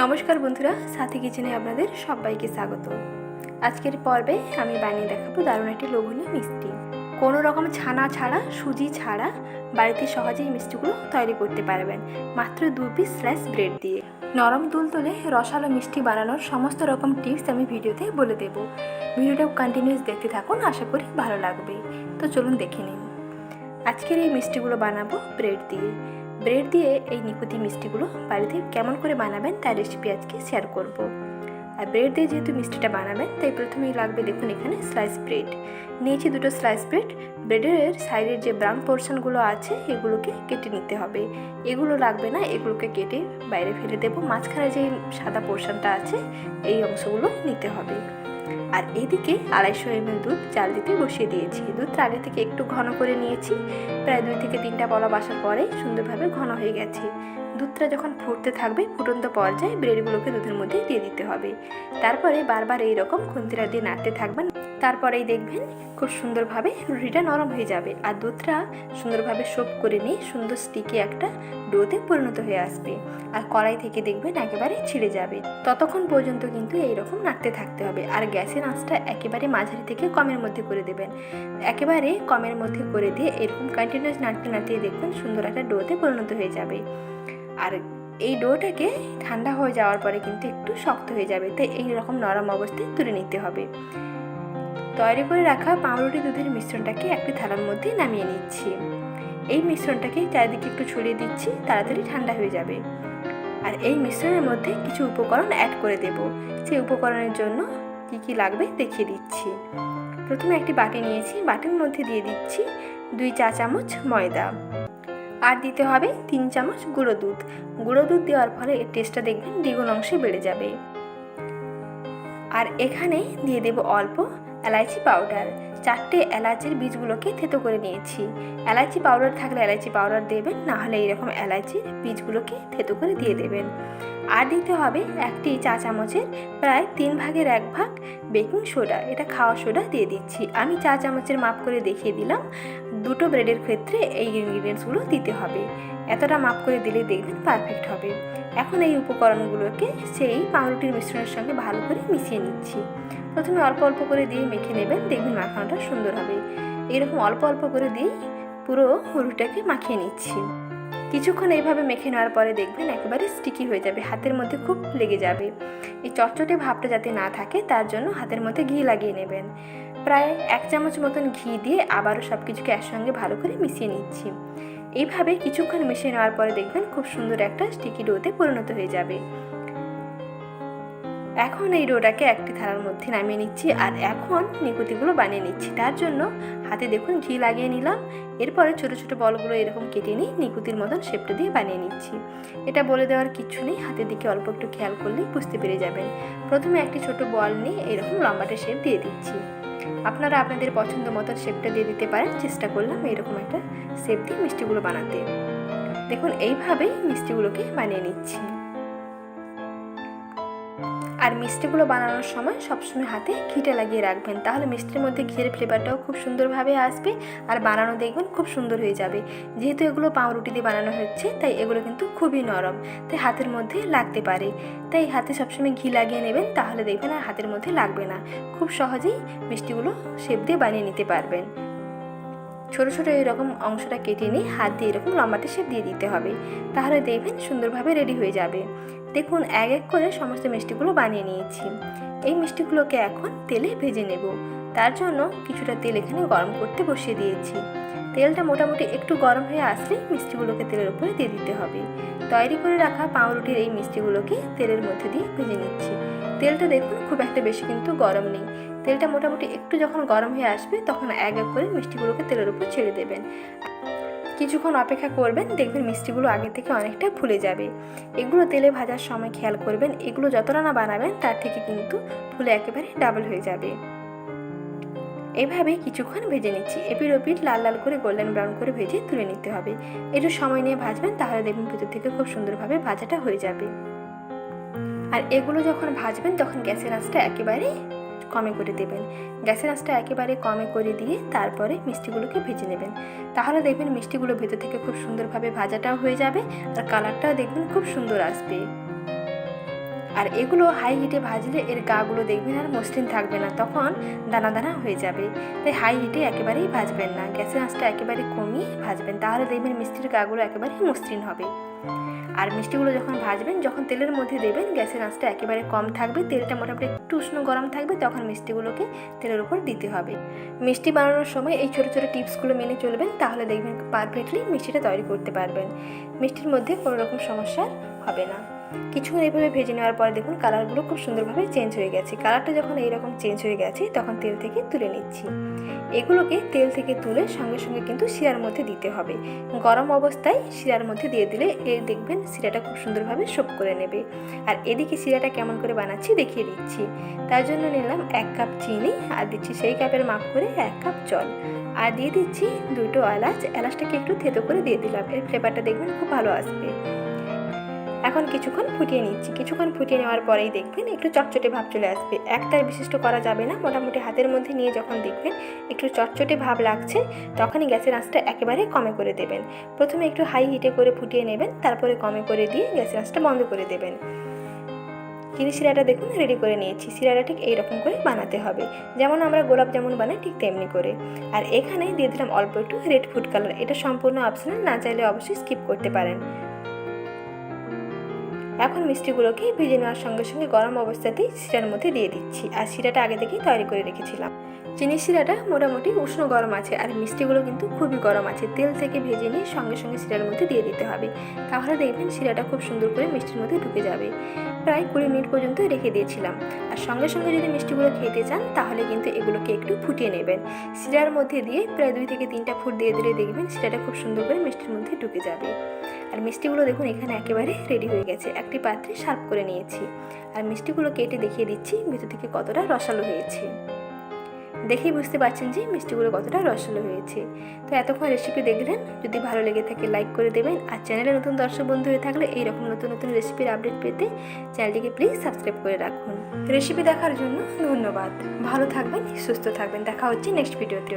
নমস্কার বন্ধুরা, সাথী কিচেনে আপনাদের সবাইকে স্বাগত। আজকের পর্বে আমি বানিয়ে দেখাবো দারুণ একটি লোভনীয় মিষ্টি। কোনো রকম ছানা ছাড়া, সুজি ছাড়া বাড়িতে সহজেই মিষ্টিগুলো তৈরি করতে পারবেন, মাত্র দু পিস স্ল্যাশ ব্রেড দিয়ে। নরম তুলতুলে রসালো মিষ্টি বানানোর সমস্ত রকম টিপস আমি ভিডিওতে বলে দেব। ভিডিওটা কন্টিনিউস দেখতে থাকুন, আশা করি ভালো লাগবে। তো চলুন দেখে নিন আজকের এই মিষ্টিগুলো বানাবো ব্রেড দিয়ে। ব্রেড দিয়ে এই নিকুতি মিষ্টিগুলো বাড়িতে কেমন করে বানাবেন তার রেসিপি আজকে শেয়ার করব। আর ব্রেড দিয়ে যেহেতু মিষ্টিটা বানাবেন, তাই প্রথমেই লাগবে দেখুন এখানে স্লাইস ব্রেড নিয়েছি দুটো স্লাইস ব্রেড ব্রেডের সাইডের যে ব্রাউন পোর্শনগুলো আছে, এগুলোকে কেটে নিতে হবে। এগুলো লাগবে না, এগুলোকে কেটে বাইরে ফেলে দেবো। মাঝখানে যে সাদা পোর্শনটা আছে, এই অংশগুলো নিতে হবে। আর এদিকে আড়াইশো এমএল দুধ চাল দিতে বসিয়ে দিয়েছি। দুধটা আগে থেকে একটু ঘন করে নিয়েছি। প্রায় দুই থেকে তিনটা বলা বাসার পরে সুন্দরভাবে ঘন হয়ে গেছে। দুধটা যখন ফুটতে থাকবে, ফুটন্ত পর্যায়ে ব্রেডগুলোকে দুধের মধ্যে দিয়ে দিতে হবে। তারপরে বারবার এই রকম খুন্তিরা দিয়ে নাড়তে থাকবেন। তারপরেই দেখবেন খুব সুন্দরভাবে রুটিটা নরম হয়ে যাবে আর দুধটা সুন্দরভাবে সোপ করে নিয়ে সুন্দর স্টিকে একটা ডোতে পরিণত হয়ে আসবে। আর কড়াই থেকে দেখবেন একেবারে ছিঁড়ে যাবে। ততক্ষণ পর্যন্ত কিন্তু এইরকম নাড়তে থাকতে হবে। আর গ্যাসের আঁচটা একেবারে মাঝারি থেকে কমের মধ্যে করে দেবেন। একেবারে কমের মধ্যে করে দিয়ে এরকম কন্টিনিউস নাড়তে নাড়তে দেখবেন সুন্দর একটা ডোতে পরিণত হয়ে যাবে। আর এই ডোটাকে ঠান্ডা হয়ে যাওয়ার পরে কিন্তু একটু শক্ত হয়ে যাবে, তাই এই রকম নরম অবস্থায় তুলে নিতে হবে। তৈরি করে রাখা পাউরুটি দুধের মিশ্রণটাকে একটি থালার মধ্যে নামিয়ে নিচ্ছি। এই মিশ্রণটাকে চারিদিকে একটু ছড়িয়ে দিচ্ছি, তাড়াতাড়ি ঠান্ডা হয়ে যাবে। আর এই মিশ্রণের মধ্যে কিছু উপকরণ অ্যাড করে দেব। সেই উপকরণের জন্য কি কি লাগবে দেখিয়ে দিচ্ছি। প্রথমে একটি বাটি নিয়েছি, বাটির মধ্যে দিয়ে দিচ্ছি দুই চা চামচ ময়দা। আর দিতে হবে তিন চামচ গুঁড়ো দুধ। গুঁড়ো দুধ দেওয়ার ফলে এর টেস্টটা দেখবেন দ্বিগুণ অংশে বেড়ে যাবে। আর এখানে দিয়ে দেব অল্প এলাইচি পাউডার। চারটে এলাচির বীজগুলোকে থেতো করে নিয়েছি। এলাচি পাউডার থাকলে এলাচি পাউডার দেবেন, না হলে এইরকম এলাচির বীজগুলোকে থেতো করে দিয়ে দেবেন। আর দিতে হবে একটি চা চামচের প্রায় তিন ভাগের এক ভাগ বেকিং সোডা, এটা খাওয়া সোডা দিয়ে দিচ্ছি। আমি চা চামচের মাপ করে দেখিয়ে দিলাম, দুটো ব্রেডের ক্ষেত্রে এই ইনগ্রিডিয়েন্টসগুলো দিতে হবে। এতটা মাপ করে দিলে দেখবেন পারফেক্ট হবে। এখন এই উপকরণগুলোকে সেই পাউরুটির মিশ্রণের সঙ্গে ভালো করে মিশিয়ে নিচ্ছি। প্রথমে অল্প অল্প করে দিয়ে মেখে নেবেন, দেখবেন মাখানোটা সুন্দর হবে। এরকম অল্প অল্প করে দিয়েই পুরো রুটিটাকে মাখিয়ে নিচ্ছি। কিছুক্ষণ এইভাবে মেখে নেওয়ার পরে দেখবেন একেবারে স্টিকি হয়ে যাবে, হাতের মধ্যে খুব লেগে যাবে। এই চটচটে ভাবটা যাতে না থাকে, তার জন্য হাতের মধ্যে ঘি লাগিয়ে নেবেন। প্রায় এক চামচ মতন ঘি দিয়ে আবারও সব কিছুকে একসঙ্গে ভালো করে মিশিয়ে নিচ্ছি। এইভাবে কিছুক্ষণ মিশিয়ে নেওয়ার পরে দেখবেন খুব সুন্দর একটা স্টিকি ডোতে পরিণত হয়ে যাবে। এখন এই ডোটাকে একটি থালার মধ্যে নামিয়ে নিচ্ছি আর এখন নিকুতিগুলো বানিয়ে নিচ্ছি। তার জন্য হাতে দেখুন ঘি লাগিয়ে নিলাম। এরপরে ছোট ছোট বলগুলো এরকম কেটে নিই নিকুতির মতন শেপটা দিয়ে বানিয়ে নিচ্ছি। এটা বলে দেওয়ার কিছু নেই, হাতের দিকে অল্প একটু খেয়াল করলেই বুঝতে পেরে যাবেন। প্রথমে একটি ছোট বল নিয়ে এরকম লম্বাটে শেপ দিয়ে দিচ্ছি। আপনারা আপনাদের পছন্দ মতন শেপটা দিয়ে দিতে পারেন, চেষ্টা করলাম এরকম একটা শেপ দিয়ে মিষ্টিগুলো বানাতে। দেখুন, এইভাবেই মিষ্টিগুলোকে বানিয়ে নিচ্ছি। আর মিষ্টিগুলো বানানোর সময় সবসময় হাতে ঘিটা লাগিয়ে রাখবেন। তাহলে মিষ্টির মধ্যে ঘিয়ের ফ্লেভারটাও খুব সুন্দরভাবে আসবে আর বানানো দেখবেন খুব সুন্দর হয়ে যাবে। যেহেতু এগুলো পাউরুটি দিয়ে বানানো হচ্ছে, তাই এগুলো কিন্তু খুবই নরম, তাই হাতের মধ্যে লাগতে পারে। তাই হাতে সবসময় ঘি লাগিয়ে নেবেন, তাহলে দেখবেন আর হাতের মধ্যে লাগবে না। খুব সহজেই মিষ্টিগুলো শেপ দিয়ে বানিয়ে নিতে পারবেন। ছোটো ছোটো এরকম অংশটা কেটে নিয়ে হাত দিয়ে এরকম লম্বাতে শেপ দিয়ে দিতে হবে। তাহলে দেখবেন সুন্দরভাবে রেডি হয়ে যাবে। দেখুন, এক এক করে সমস্ত মিষ্টিগুলো বানিয়ে নিয়েছি। এই মিষ্টিগুলোকে এখন তেলে ভেজে নেব। তার জন্য কিছুটা তেল এখানে গরম করতে বসিয়ে দিয়েছি। তেলটা মোটামুটি একটু গরম হয়ে আসলেই মিষ্টিগুলোকে তেলের উপরে দিয়ে দিতে হবে। তৈরি করে রাখা পাউরুটির এই মিষ্টিগুলোকে তেলের মধ্যে দিয়ে ভেজে নিচ্ছি। তেলটা দেখুন, খুব একটা বেশি কিন্তু গরম নেই। তেলটা মোটামুটি একটু যখন গরম হয়ে আসবে, তখন এক এক করে মিষ্টিগুলোকে তেলের উপর ছেড়ে দেবেন। কিছুক্ষণ অপেক্ষা করবেন, দেখবেন মিষ্টিগুলো আগে থেকে অনেকটা ফুলে যাবে। এগুলো তেলে ভাজার সময় খেয়াল করবেন, এগুলো যতটা না বানাবেন, তার থেকে কিন্তু ফুলে একেবারে ডাবল হয়ে যাবে। এভাবে কিছুক্ষণ ভেজে নিচ্ছি। এপিট ওপিট লাল লাল করে গোল্ডেন ব্রাউন করে ভেজে তুলে নিতে হবে। একটু সময় নিয়ে ভাজবেন, তাহলে দেখবেন ভিতর থেকে খুব সুন্দরভাবে ভাজাটা হয়ে যাবে। আর এগুলো যখন ভাজবেন, তখন গ্যাসের আঁচটা একেবারে কমে করে দেবেন। গ্যাসের আঁচটা একেবারে কমে করে দিয়ে তারপরে মিষ্টিগুলোকে ভেজে নেবেন। তাহলে দেখবেন মিষ্টিগুলো ভেতর থেকে খুব সুন্দরভাবে ভাজাটাও হয়ে যাবে আর কালারটাও দেখবেন খুব সুন্দর আসবে। আর এগুলো হাই হিটে ভাজলে এর গাগুলো দেখবেন আর মসৃণ থাকবে না, তখন দানা দানা হয়ে যাবে। তাই হাই হিটে একেবারেই ভাজবেন না, গ্যাসের আঁচটা একেবারে কমিয়ে ভাজবেন, তাহলে দেখবেন মিষ্টির গাগুলো একেবারে মসৃণ হবে। আর মিষ্টিগুলো যখন ভাজবেন, যখন তেলের মধ্যে দেবেন, গ্যাসের আঁচটা একেবারে কম থাকবে, তেলটা মোটামুটি একটু উষ্ণ গরম থাকবে, তখন মিষ্টিগুলোকে তেলের উপর দিতে হবে। মিষ্টি বানানোর সময় এই ছোটো ছোটো টিপসগুলো মেনে চলবেন, তাহলে দেখবেন পারফেক্টলি মিষ্টিটা তৈরি করতে পারবেন। মিষ্টির মধ্যে কোনো রকম সমস্যা হবে না। কিছুক্ষণ এইভাবে ভেজে নেওয়ার পরে দেখুন কালারগুলো খুব সুন্দরভাবে চেঞ্জ হয়ে গেছে। কালারটা যখন এইরকম চেঞ্জ হয়ে গেছে, তখন তেল থেকে তুলে নিচ্ছি। এগুলোকে তেল থেকে তুলে সঙ্গে সঙ্গে কিন্তু শিরার মধ্যে দিতে হবে। গরম অবস্থায় শিরার মধ্যে দিয়ে দিলে এ দেখবেন শিরাটা খুব সুন্দরভাবে সোপ করে নেবে। আর এদিকে শিরাটা কেমন করে বানাচ্ছি দেখিয়ে দিচ্ছি। তার জন্য নিলাম এক কাপ চিনি, আর দিচ্ছি সেই কাপের মাপ করে এক কাপ জল। আর দিয়ে দিচ্ছি দুটো এলাচ। এলাচটাকে একটু থেতো করে দিয়ে দিলাম। এর ফ্লেভারটা দেখবেন খুব ভালো আসবে। এখন কিছুক্ষণ ফুটিয়ে নিচ্ছি। কিছুক্ষণ ফুটিয়ে নেওয়ার পরেই দেখবেন একটু চটচটে ভাব চলে আসবে। একটার বিশিষ্ট করা যাবে না। মোটামুটি হাতের মধ্যে নিয়ে যখন দেখবেন একটু চটচটে ভাব লাগছে, তখনই গ্যাসের আঁচটা একেবারে কমে করে দেবেন। প্রথমে একটু হাই হিটে করে ফুটিয়ে নেবেন, তারপরে কমে করে দিয়ে গ্যাসের আঁচটা বন্ধ করে দেবেন। চিনি শিরাটা দেখুন রেডি করে নিয়েছি। শিরাটা ঠিক এইরকম করে বানাতে হবে। যেমন আমরা গোলাপ জামুন বানাই ঠিক তেমনি করে। আর এখানে দিয়ে দিলাম অল্প একটু রেড ফুড কালার এটা সম্পূর্ণ অপশনাল না চাইলে অবশ্যই স্কিপ করতে পারেন। এখন মিষ্টিগুলোকে ভেজে নেওয়ার সঙ্গে সঙ্গে গরম অবস্থাতেই শিরার মধ্যে দিয়ে দিচ্ছি। আর শিরাটা আগে থেকেই তৈরি করে রেখেছিলাম। চিনি শিরাটা মোটামুটি উষ্ণ গরম আছে আর মিষ্টিগুলো কিন্তু খুবই গরম আছে। তেল থেকে ভেজে নিয়ে সঙ্গে সঙ্গে শিরার মধ্যে দিয়ে দিতে হবে। তাহলে দেখবেন শিরাটা খুব সুন্দর করে মিষ্টির মধ্যে ঢুকে যাবে। প্রায় কুড়ি মিনিট পর্যন্ত রেখে দিয়েছিলাম। আর সঙ্গে সঙ্গে যদি মিষ্টিগুলো খেতে চান, তাহলে কিন্তু এগুলোকে একটু ফুটিয়ে নেবেন। শিরার মধ্যে দিয়ে প্রায় দুই থেকে তিনটা ফুট দিয়ে দিলে দেখবেন শিরাটা খুব সুন্দর করে মিষ্টির মধ্যে ঢুকে যাবে। আর মিষ্টিগুলো দেখুন এখানে একেবারে রেডি হয়ে গেছে। একটি পাত্রে সার্ভ করে নিয়েছি। আর মিষ্টিগুলো কেটে দেখিয়ে দিচ্ছি ভিতর থেকে কতটা রসালো হয়েছে। দেখেই বুঝতে পারছেন যে মিষ্টিগুলো কতটা রসালো হয়েছে। তো এতক্ষণ রেসিপি দেখলেন। যদি ভালো লেগে থাকে লাইক করে দেবেন। আর চ্যানেলে নতুন দর্শক বন্ধু হয়ে থাকলে এইরকম নতুন নতুন রেসিপির আপডেট পেতে চ্যানেলটিকে প্লিজ সাবস্ক্রাইব করে রাখুন। রেসিপি দেখার জন্য ধন্যবাদ। ভালো থাকবেন, সুস্থ থাকবেন। দেখা হচ্ছে নেক্সট ভিডিওতে